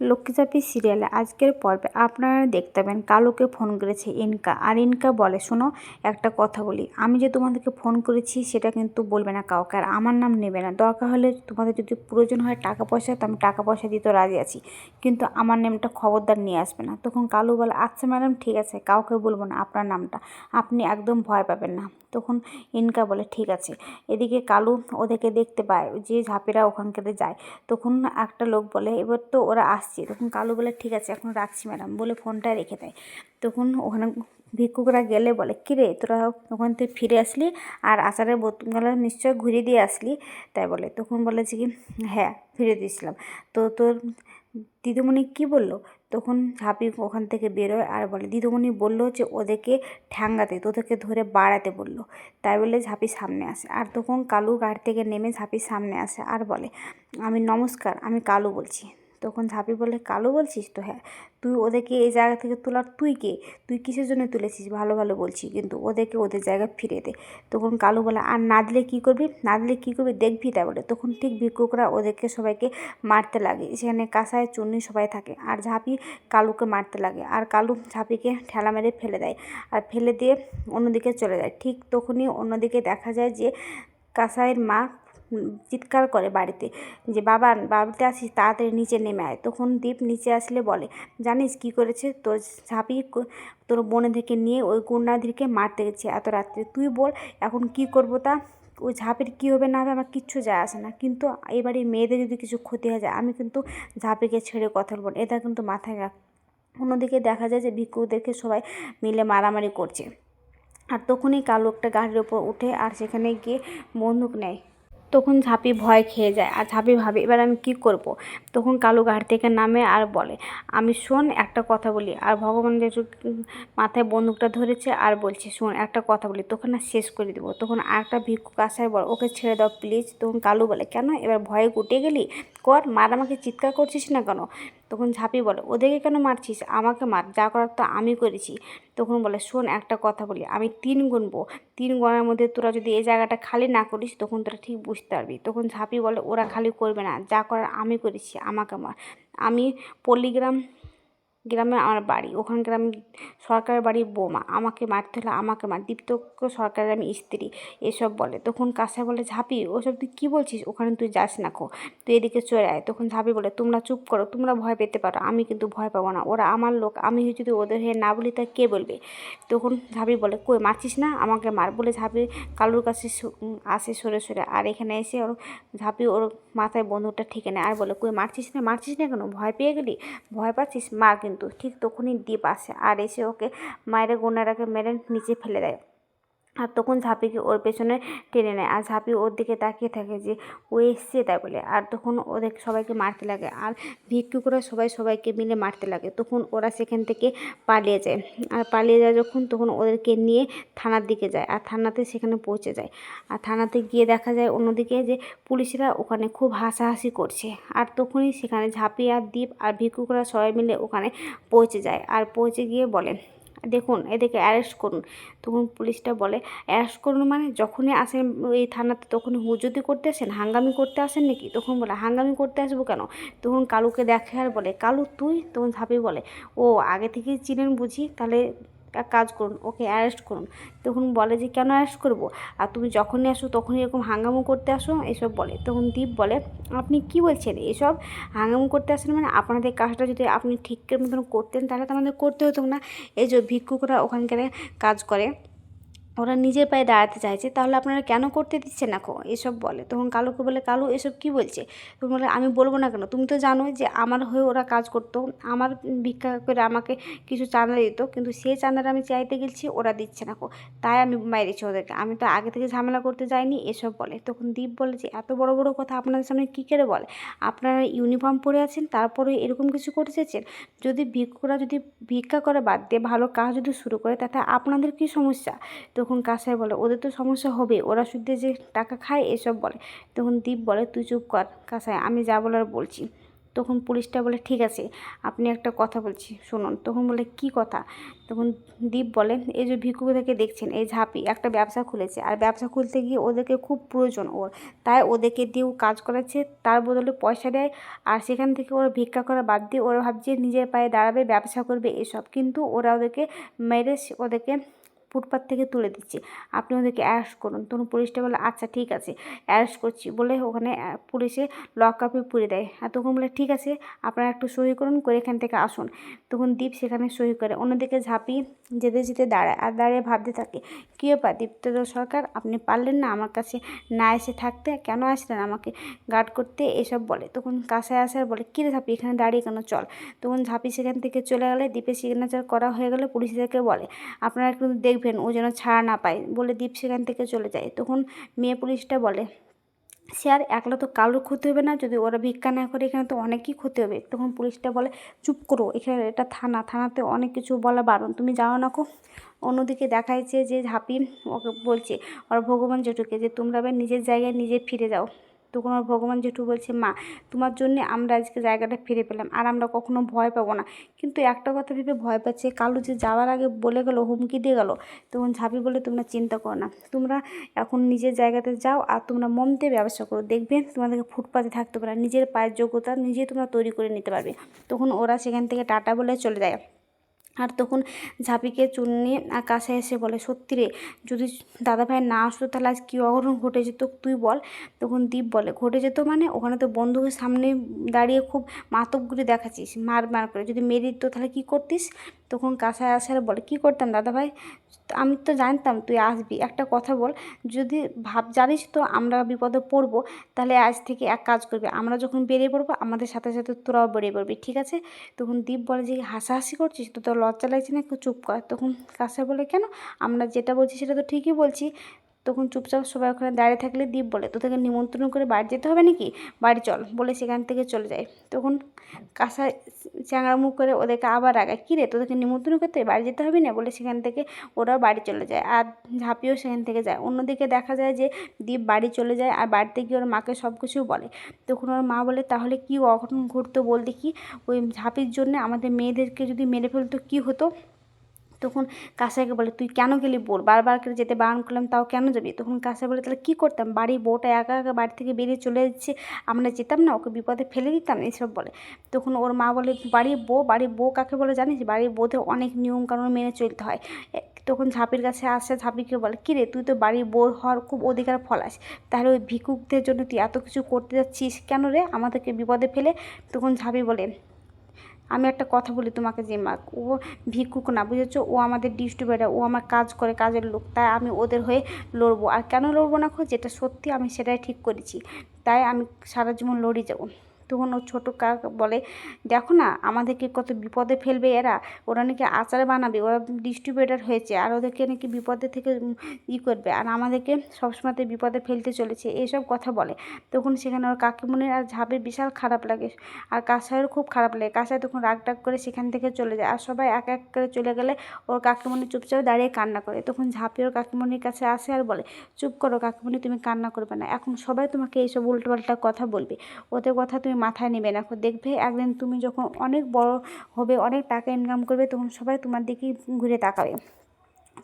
লক্ষ্মীচাপি সিরিয়ালে আজকের পর্বে আপনারা দেখতে পাবেন, কালুকে ফোন করেছে ইনকা। আর ইনকা বলে, শোনো, একটা কথা বলি। আমি যে তোমাদেরকে ফোন করেছি, সেটা কিন্তু বলবে না কাউকে। আর আমার নাম নেবে না। দরকার হলে তোমাদের যদি প্রয়োজন হয় টাকা পয়সা তো আমি টাকা পয়সা দিতে রাজি আছি। কিন্তু আমার নামটা খবরদার নিয়ে আসবে না। তখন কালু বলে আচ্ছা ম্যাডাম, ঠিক আছে। কাউকে বলব না আপনার নামটা। আপনি একদম ভয় পাবেন না। তখন ইনকা বলে, ঠিক আছে। এদিকে কালু ওদেরকে দেখতে পায়, যে ঝাঁপিরা ওখানকারে যায়। তখন একটা লোক বলে, এবার তো ওরা আসছে। তখন কালু বলে, ঠিক আছে, এখন রাখছি ম্যাডাম। বলে ফোনটা রেখে দেয়। তখন ওখানে ভিক্ষুকরা গেলে বলে কিরে তোরা ওখান থেকে ফিরে আসলি? আর আচারের বোতলগুলো নিশ্চয় ঘুরিয়ে দিয়ে আসলি? তাই বলে। তখন বলে যে কি হ্যাঁ ফিরে দিয়েছিলাম। তো তোর দিদিমণি কি বলল? তখন ঝাঁপি ওখান থেকে বেরোয় আর বলে, দিদিমণি বলল যে ওদেরকে ঠ্যাঙ্গাতে, তোদেরকে ধরে বাড়াতে বলল। তাই বলে ঝাঁপি সামনে আসে। আর তখন কালু গাড়ি থেকে নেমে ঝাঁপির সামনে আসে আর বলে, আমি নমস্কার, আমি কালু বলছি। তখন ঝাঁপি বলে, কালু বলছিস তো? হ্যাঁ। তুই ওদেরকে এই জায়গা থেকে তোলার, তুই কে? তুই কিসের জন্য তুলেছিস? ভালো ভালো বলছি, কিন্তু ওদেরকে ওদের জায়গায় ফিরে দে। তখন কালু বলে, আর না দিলে কী করবি? না দিলে কী করবি দেখবি বলে। তখন ঠিক ভিক্ষুকরা ওদেরকে সবাইকে মারতে লাগে। সেখানে কাঁসায়, চুন্নি সবাই থাকে। আর ঝাঁপি কালুকে মারতে লাগে। আর কালু ঝাঁপিকে ঠেলা মেরে ফেলে দেয়। আর ফেলে দিয়ে অন্যদিকে চলে যায়। ঠিক তখনই অন্যদিকে দেখা যায় যে কাঁসাইয়ের মা চিৎকার করে বাড়িতে যে, বাবা, বাড়িতে আসিস, তাড়াতাড়ি নিচে নেমে আয়। তখন দীপ নিচে আসলে বলে, জানিস কি করেছে? তোর ঝাঁপি তোর বোনেদেরকে নিয়ে ওই গুন্ডাদেরকে মারতে গেছে এত রাত্রে। তুই বল, এখন কি করব তা? ওই ঝাঁপের কী হবে না হবে আমার কিচ্ছু যায় আসে না। কিন্তু এবারে মেয়েদের যদি কিছু ক্ষতি হয়ে যায়, আমি কিন্তু ঝাঁপিকে ছেড়ে কথা বলব এটা কিন্তু মাথায় রাখ। অন্যদিকে দেখা যায় যে ভিক্ষুদেরকে সবাই মিলে মারামারি করছে। আর তখনই কালো একটা গাড়ির ওপর উঠে আর সেখানে গিয়ে বন্দুক নেয়। তখন ঝাঁপি ভয় খেয়ে যায়। আর ঝাঁপি ভাবে, এবার আমি কি করব। তখন কালু গাড়ি থেকে নামে আর বলে, আমি শোন, একটা কথা বলি। আর ভগবান যেহেতু মাথায় বন্দুকটা ধরেছে আর বলছে, শোন, একটা কথা বলি তখন না শেষ করে দেবো। তখন আরেকটা ভিক্ষুক আসায় বল, ওকে ছেড়ে দাও প্লিজ তখন কালু বলে, কেন? এবার ভয়ে গুটে গেলি? কর, মার আমাকে চিৎকার করছিস না কেন? তখন ঝাঁপি বলে, ওদেরকে কেন মারছিস? আমাকে মার। যা করার তো আমি করেছি। তখন বলে, শোন, একটা কথা বলি, আমি তিন গুনবো তিন গণার মধ্যে তোরা যদি এই জায়গাটা খালি না করিস, তখন তোরা ঠিক বুঝতে পারবি। তখন ঝাঁপি বলে, ওরা খালি করবে না। যা করার আমি করেছি, আমাকে মার। আমি পল্লিগ্রাম গ্রামে আমার বাড়ি। ওখানকার আমি সরকারের বাড়ির বৌমা। আমাকে মারতে হলে আমাকে মার। দীপ্তকে সরকারের আমি স্ত্রী। এসব বলে। তখন কাঁসা বলে, ঝাঁপি, ওসব তুই কী বলছিস? ওখানে তুই যাস না খো। তুই এদিকে চলে আয়। তখন ঝাঁপি বলে, তোমরা চুপ করো। তোমরা ভয় পেতে পারো। আমি কিন্তু ভয় পাবো না। ওরা আমার লোক। আমি যদি ওদের হয়ে না বলি, তা কে বলবে? তখন ঝাঁপি বলে, কই, মারছিস না? আমাকে মার। বলে ঝাঁপি কালুর কাছে আসে সরে সরে। আর এখানে এসে ওর, ঝাঁপি ওর মাথায় বন্দুকটা ঠেকে নেয়। আর বলে, কই, মারছিস না? মারছিস না কেন? ভয় পেয়ে গেলি? ভয় পাচ্ছিস? মার কিন্তু ঠিক তখনই দ্বীপ আসে আর এসে ওকে মায়ের গোনারাকে মেরে নিচে ফেলে দেয়। আর তখন ঝাঁপিকে ওর পেছনে টেনে নেয়। আর ঝাঁপি ওর দিকে তাকিয়ে থাকে যে, ও এসছে তাই বলে। আর তখন ওদের সবাইকে মারতে লাগে। আর ভিক্ষুকরা সবাই সবাইকে মিলে মারতে লাগে। তখন ওরা সেখান থেকে পালিয়ে যায়। আর পালিয়ে যায় যখন, তখন ওদেরকে নিয়ে থানার দিকে যায়। আর থানাতে সেখানে পৌঁছে যায়। আর থানাতে গিয়ে দেখা যায় অন্যদিকে যে, পুলিশরা ওখানে খুব হাসাহাসি করছে। আর তখনই সেখানে ঝাঁপি আর দ্বীপ আর ভিক্ষুকরা সবাই মিলে ওখানে পৌঁছে যায়। আর পৌঁছে গিয়ে বলে দেখুন, এদেরকে অ্যারেস্ট করুন। তখন পুলিশটা বলে অ্যারেস্ট করুন মানে যখনই আসেন এই থানাতে তখন হুজুদি করতে আসেন, হাঙ্গামি করতে আসেন নাকি? তখন বলে, হাঙ্গামি করতে আসব কেন? তখন কালুকে দেখে আর বলে, কালু, তুই? তখন ঝাঁপি বলে, ও, আগে থেকেই চিনেন বুঝি, তাহলে কাজ করুন, ওকে অ্যারেস্ট করুন। তখন বলে যে, কেন অ্যারেস্ট করব? আর তুমি যখনই আসো তখন এরকম হাঙ্গামো করতে আসো, এসব বলে। তখন দীপ বলে, আপনি কি বলছেন? এসব হাঙ্গামো করতে আসেন মানে আপনাদের কাজটা যদি আপনি ঠিক মতন করতেন, তাহলে তো আমাদের করতে হতো না। এই যে ভিক্ষুকরা ওখানকার কাজ করে ওরা নিজের পায়ে দাঁড়াতে চাইছে, তাহলে আপনারা কেন করতে দিচ্ছেন না খো এসব বলে। তখন কালুকে বলে, কালু, এসব কি বলছে? তুমি বলে, আমি বলব না কেন? তুমি তো জানো যে আমার হয়ে ওরা কাজ করতো। আমার ভিক্ষা করে আমাকে কিছু চাঁদা দিত, কিন্তু সেই চাঁদাটা আমি চাইতে গেছি, ওরা দিচ্ছে না তাই আমি মাইরেছি ওদেরকে। আমি তো আগে থেকে ঝামেলা করতে যাইনি, এসব বলে। তখন দীপ বলে যে, এত বড় বড় কথা আপনাদের সামনে কী করে বলে? আপনারা ইউনিফর্ম পরে আছেন, তারপরে এরকম কিছু করতে চেয়েছেন যদি ভিক্ষুরা যদি ভিক্ষা করে বাদ দিয়ে ভালো কাজ যদি শুরু করে, তাতে আপনাদের কী সমস্যা? তখন কাসাই বলে, ওদের তো সমস্যা হবে, ওরা শুদ্ধ যে টাকা খায়, এসব বলে। তখন দীপ বলে, তুই চুপ কর কাসাই, আমি যা বলার বলছি। তখন পুলিশটা বলে, ঠিক আছে, আপনি একটা কথা বলছি, শুনুন। তখন বলে, কি কথা? তখন দীপ বলে, এই যে ভিক্ষুকদেরকে দেখছেন, এই ঝাঁপি, একটা ব্যবসা খুলেছে, আর ব্যবসা খুলতে গিয়ে ওদেরকে খুব প্রয়োজন ওর। তাই ওদেরকে দিয়েও কাজ করাচ্ছে, তার বদলে পয়সা দেয়, আর সেখান থেকে ওরা ভিক্ষা করা বাদ দিয়ে ওরা ভাবছে নিজের পায়ে দাঁড়াবে, ব্যবসা করবে, এসব। কিন্তু ওরা ওদেরকে মেরে ওদেরকে ফুটপাথ থেকে তুলে দিচ্ছি। আপনি ওদেরকে অ্যারেস্ট করুন। তখন পুলিশটা বলে আচ্ছা ঠিক আছে অ্যারেস্ট করছি। বলে ওখানে পুলিশে লক আপে পুরে দেয়। আর তখন বলে, ঠিক আছে, আপনারা একটু সই করুন, করে এখান থেকে আসুন। তখন দীপ সেখানে সই করে। অন্যদিকে ঝাঁপি যেতে যেতে দাঁড়ায়। আর দাঁড়িয়ে ভাবতে থাকে, কী ব্যাপার? দীপ্ত সরকার, আপনি পারলেন না আমার কাছে না এসে থাকতে? কেন আসলেন আমাকে গার্ড করতে? এসব বলে। তখন কাছে আসার বলে, কী রে ঝাঁপি, এখানে দাঁড়িয়ে কেন? চল। তখন ঝাঁপি সেখান থেকে চলে গেলে দ্বীপের সিগনেচার করা হয়ে গেলে পুলিশদেরকে বলে, আপনারা একটু দেখবেন ও যেন ছাড়া না পায় বলে দীপ সেখান থেকে চলে যায়। তখন মেয়ে পুলিশটা বলে, সে আর একলা তো কারোর ক্ষতি হবে না, যদি ওরা ভিক্ষা না করে এখানে তো অনেকই ক্ষতি হবে। তখন পুলিশটা বলে, চুপ করো, এখানে এটা থানা, থানাতে অনেক কিছু বলা বারণ, তুমি যাও না কো। অন্যদিকে দেখাইছে যে ঝাঁপি ওকে বলছে, ওর ভগবান জেঠুকে যে তোমরা নিজের জায়গায় নিজে ফিরে যাও। তখন ওর ভগবান জেঠু বলছে, মা, তোমার জন্য আমরা আজকে জায়গাটা ফিরে পেলাম, আর আমরা কখনো ভয় পাবো না। কিন্তু একটা কথা ভেবে ভয় পাচ্ছে, কালু যে যাওয়ার আগে বলে গেল, হুমকি দিয়ে গেল, তখন ঝাঁপি বলে, তোমরা চিন্তা করো না, তোমরা এখন নিজের জায়গাতে যাও আর তোমরা মন দিয়ে ব্যবসা করো, দেখবে তোমাদেরকে ফুটপাতে থাকতে পারে নিজের পায়ের যোগ্যতা নিজে তোমরা তৈরি করে নিতে পারবে। তখন ওরা সেখান থেকে টাটা বলে চলে যায়। আর তখন ঝাঁপিকে চুন্নি আর কাছে এসে বলে, সত্যি রে, যদি দাদাভাই না আসতো তাহলে আজ কী অঘটন ঘটে যেত? তুই বল। তখন দীপ বলে, ঘটে যেত মানে? ওখানে তো বন্ধুকে সামনে দাঁড়িয়ে খুব মাতবগুলি দেখাচ্ছিস, মার মার করে। যদি মেরে দিত তাহলে কী করতিস? তখন কাঁসায় আসার বলে, কী করতাম দাদাভাই? আমি তো জানতাম, তুই আসবি। একটা কথা বল, যদি ভাব, জানিস তো আমরা বিপদে পড়ব, তাহলে আজ থেকে এক কাজ করবি। আমরা যখন বেরিয়ে পড়ব, আমাদের সাথে সাথে তোরাও বেরিয়ে পড়বি, ঠিক আছে? তখন দীপ বলে, যে হাসাহাসি করছিস? তো তোর লজ্জা লাগছে না? একটু চুপ কর। তখন কাছায় বলে, কেন? আমরা যেটা বলছি সেটা তো ঠিকই বলছি। তখন চুপচাপ সবাই ওখানে দাঁড়িয়ে থাকলে দীপ বলে তোদেরকে নিমন্ত্রণ করে বাড়ি যেতে হবে নাকি? বাড়ি চল। বলে সেখান থেকে চলে যায়। তখন কাঁসা মুখ করে ওদেরকে আবার আগায় কী রে তোদেরকে নিমন্ত্রণ করতে বাড়ি যেতে হবে না? বলে সেখান থেকে ওরাও বাড়ি চলে যায় আর ঝাঁপিও সেখান থেকে যায়। অন্যদিকে দেখা যায় যে দীপ বাড়ি চলে যায় আর বাড়িতে গিয়ে ওর মাকে সব কিছু বলে। তখন ওর মা বলে, তাহলে কি অঘটন ঘটতো বলতে কি? ওই ঝাঁপির জন্য আমাদের মেয়েদেরকে যদি মেরে ফেলতো কী হতো? তখন কাসাইকে বলে, তুই কেন গেলি বোর? বারবার করে যেতে বারণ করলাম, তাও কেন যাবি? তখন কাসাই বলে, তাহলে কী করতাম? বাড়ি বউটা একা একা বাড়ি থেকে বেরিয়ে চলে যাচ্ছে আমরা যেতাম না, ওকে বিপদে ফেলে দিতাম এইসব বলে। তখন ওর মা বলে বাড়ির বউ বাড়ির বউ কাকে বলে জানিস? বাড়ির বউদের অনেক নিয়ম কানুন মেনে চলতে হয়। তখন ঝাঁপির কাছে আসে, ঝাঁপিকে বলে, কী রে, তুই তো বাড়ির বউ হওয়ার খুব অধিকার ফলাস। তাহলে ওই ভিক্ষুকদের জন্য তুই এত কিছু করতে যাচ্ছিস কেন রে? আমাদেরকে বিপদে ফেলে। তখন ঝাঁপি বলে আমি একটা কথা বলি তোমাকে যে মা, ও ভিক্ষুক না, বুঝেছ? ও আমাদের ডিস্ট্রিবিউটার ও আমার কাজ করে কাজের লোক, তাই আমি ওদের হয়ে লড়বো। আর কেন লড়বো না খো যেটা সত্যি আমি সেটাই ঠিক করেছি। তাই আমি সারা জীবন লড়ে যাব। তখন ও ছোটো কাক বলে, দেখো না, আমাদেরকে কত বিপদে ফেলবে এরা। ওরা নাকি আচার বানাবে, ওরা ডিস্ট্রিবিউটার হয়েছে, আর ওদেরকে নাকি বিপদে থেকে ই করবে, আর আমাদেরকে সবসময়তে বিপদে ফেলতে চলেছে। এইসব কথা বলে। তখন সেখানে ওর কাকিমণির আর ঝাবের বিশাল খারাপ লাগে। আর কাসাইয়ের খুব খারাপ লাগে। কাসাই তখন রাগ টাগ করে সেখান থেকে চলে যায়। আর সবাই এক এক করে চলে গেলে ওর কাকিমণি চুপচাপ দাঁড়িয়ে কান্না করে। তখন ঝাঁপি ওর কাকিমণির কাছে আসে আর বলে, চুপ করো কাকিমণি তুমি কান্না করবে না। এখন সবাই তোমাকে এইসব উল্টোপাল্টা কথা বলবে। ওদের কথা তুমি মাথায় নেবে না। দেখবে একদিন তুমি যখন অনেক বড় হবে, অনেক টাকা ইনকাম করবে, তখন সবাই তোমার দিকেই ঘুরে তাকাবে।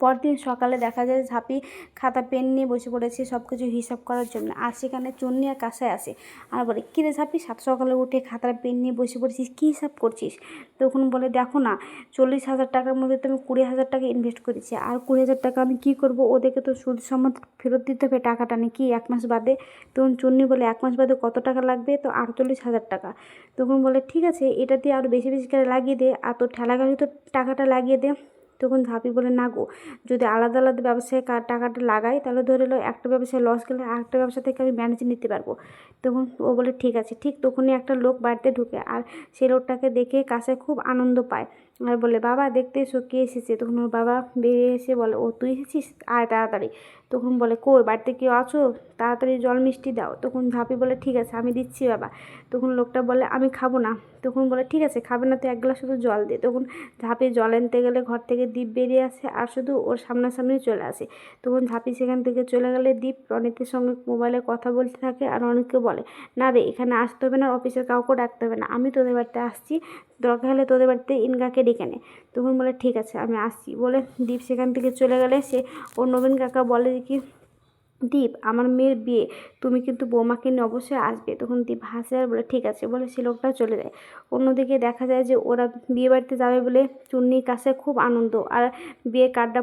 পরদিন সকালে দেখা যায় ঝাঁপি খাতা, পেন নিয়ে বসে পড়েছে সব কিছু হিসাব করার জন্য। আর সেখানে চন্নি আর কাসায় আসে আর বলে, কী রে ঝাঁপি, সাত সকালে উঠে খাতার পেন নিয়ে বসে পড়েছিস, কী হিসাব করছিস? তখন বলে, দেখো না, চল্লিশ হাজার টাকার মধ্যে তো আমি কুড়ি হাজার টাকা ইনভেস্ট করেছি। আর কুড়ি হাজার টাকা আমি কী করব? ওদেরকে তো সুদ সম্মত ফেরত দিতে হবে টাকাটা নাকি এক মাস বাদে। তখন চন্নি বলে, এক মাস বাদে কত টাকা লাগবে? তো আটচল্লিশ হাজার টাকা। তখন বলে, ঠিক আছে, এটা দিয়ে আরও বেশি বেশি করে লাগিয়ে দে। আর তোর ঠেলা গাড়ি তো টাকাটা লাগিয়ে দে। তখন ঝাঁপি বলে, না গো, যদি আলাদা আলাদা ব্যবসায় টাকাটা লাগাই, তাহলে ধরে লো একটা ব্যবসায় লস গেলে আরেকটা ব্যবসা থেকে আমি ম্যানেজ নিতে পারব। তখন ও বলে, ঠিক আছে। ঠিক তখনই একটা লোক বাড়িতে ঢুকে আর সেই লোকটাকে দেখে কাছে খুব আনন্দ পায়। আর বলে, বাবা, দেখতে এসো, কে এসেছে? তখন ওর বাবা বেরিয়ে এসে বলে, ও, তুই এসেছিস? আয় তাড়াতাড়ি। তখন বলে, কই, বাড়িতে কেউ আছো? তাড়াতাড়ি জল মিষ্টি দাও। তখন ঝাঁপি বলে, ঠিক আছে, আমি দিচ্ছি, বাবা। তখন লোকটা বলে, আমি খাব না। তখন বলে, ঠিক আছে, খাবে না তো এক গ্লাস শুধু জল দে। তখন ঝাঁপি জল আনতে গেলে ঘর থেকে দীপ বেরিয়ে আসে আর শুধু ওর সামনাসামনি চলে আসে। তখন ঝাঁপি সেখান থেকে চলে গেলে দীপ রনিতের সঙ্গে মোবাইলে কথা বলতে থাকে আর রনিতকে বলে, না রে, এখানে আসতে হবে না অফিসের কাউকে ডাকতে হবে না। আমি তোদের বাড়িতে আসছি দরকার হলে তোদের বাড়িতে ইনকাকে ডেকে নে। তখন বলে, ঠিক আছে, আমি আসছি। বলে দীপ সেখান থেকে চলে গেলে সে ওর নবীন কাকা বলে কি, দীপ, আমার মেয়ের বিয়ে, তুমি কিন্তু বৌমাকে নিয়ে অবশ্যই আসবে। তখন দীপ হাসে আর বলে, ঠিক আছে। বলে সে লোকটা চলে যায়। অন্যদিকে দেখা যায় যে ওরা বিয়ে বাড়িতে যাবে বলে চুন্নির কাছে খুব আনন্দ। আর বিয়ে কার্ডটা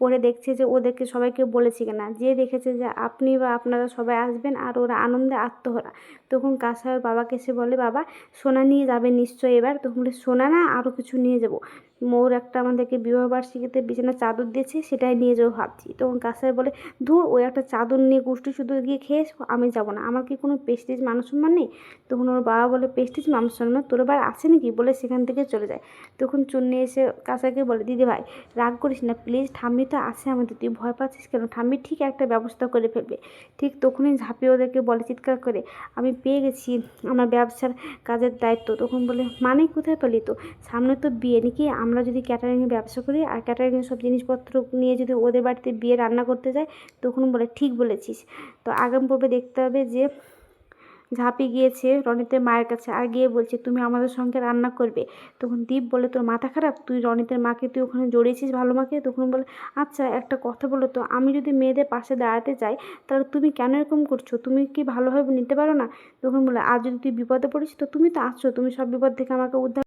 পড়ে দেখছে যে ওদেরকে সবাইকে বলেছে কিনা। যে দেখেছে যে আপনি বা আপনারা সবাই আসবেন আর ওরা আনন্দে আত্মহরা। তখন কাসার বাবাকে এসে বলে, বাবা, সোনা নিয়ে যাবে নিশ্চয়ই এবার। তখন বলে, সোনা না আরও কিছু নিয়ে যাব। মৌর একটা আমাদেরকে বিবাহ বার্ষিকীতে বিছানা চাদর দিয়েছে, সেটাই নিয়ে যাব ভাবছি। তখন কাসার বলে, ধুর, ওই একটা চাদর নিয়ে গোষ্ঠী শুধু গিয়ে খেয়ে আমি যাব না। আমার কি কোনো পেস্টিজ মান সম্মান নেই? তখন ওর বাবা বলে পেস্টিজ মান সম্মান তোর এবার আছে নাকি? বলে সেখান থেকে চলে যায়। তখন চুন্নি এসে কাসাকে বলে, দিদি ভাই, রাগ করিস না প্লিজ ঠাম্মি তো আছে আমাদের। তুই ভয় পাচ্ছিস কেন? ঠাম্মি ঠিক একটা ব্যবস্থা করে ফেলবে। ঠিক তখনই ঝাঁপিয়ে ওদেরকে বলে, চিৎকার করে, আমি পেয়ে গেছি আমার ব্যবসার কাজের দায়িত্ব। তখন বলে মানে কোথায় পেলি তো? সামনে তো বিয়ে নাকি? আমরা যদি ক্যাটারিংয়ের ব্যবসা করি আর ক্যাটারিংয়ের সব জিনিসপত্র নিয়ে যদি ওদের বাড়িতে বিয়ে রান্না করতে যাই? তখন বলে, ঠিক বলেছিস। তো আগাম পর্বে দেখতে হবে যে ঝাঁপি গিয়েছে রনিতের মায়ের কাছে আর গিয়ে বলছে, তুমি আমাদের সঙ্গে রান্না করবে। তখন দীপ বলে, তোর মাথা খারাপ? তুই রনিতের মাকে, তুই ওখানে জড়িয়েছিস ভালো মাকে? তখন বলে আচ্ছা একটা কথা বলো তো, আমি যদি মেয়েদের পাশে দাঁড়াতে চাই তাহলে তুমি কেন এরকম করছ? তুমি কি ভালোভাবে নিতে পারো না? তখন বলে, আর যদি তুই বিপদে পড়িস, তো তুমি তো আছো, তুমি সব বিপদ থেকে আমাকে উদ্ধার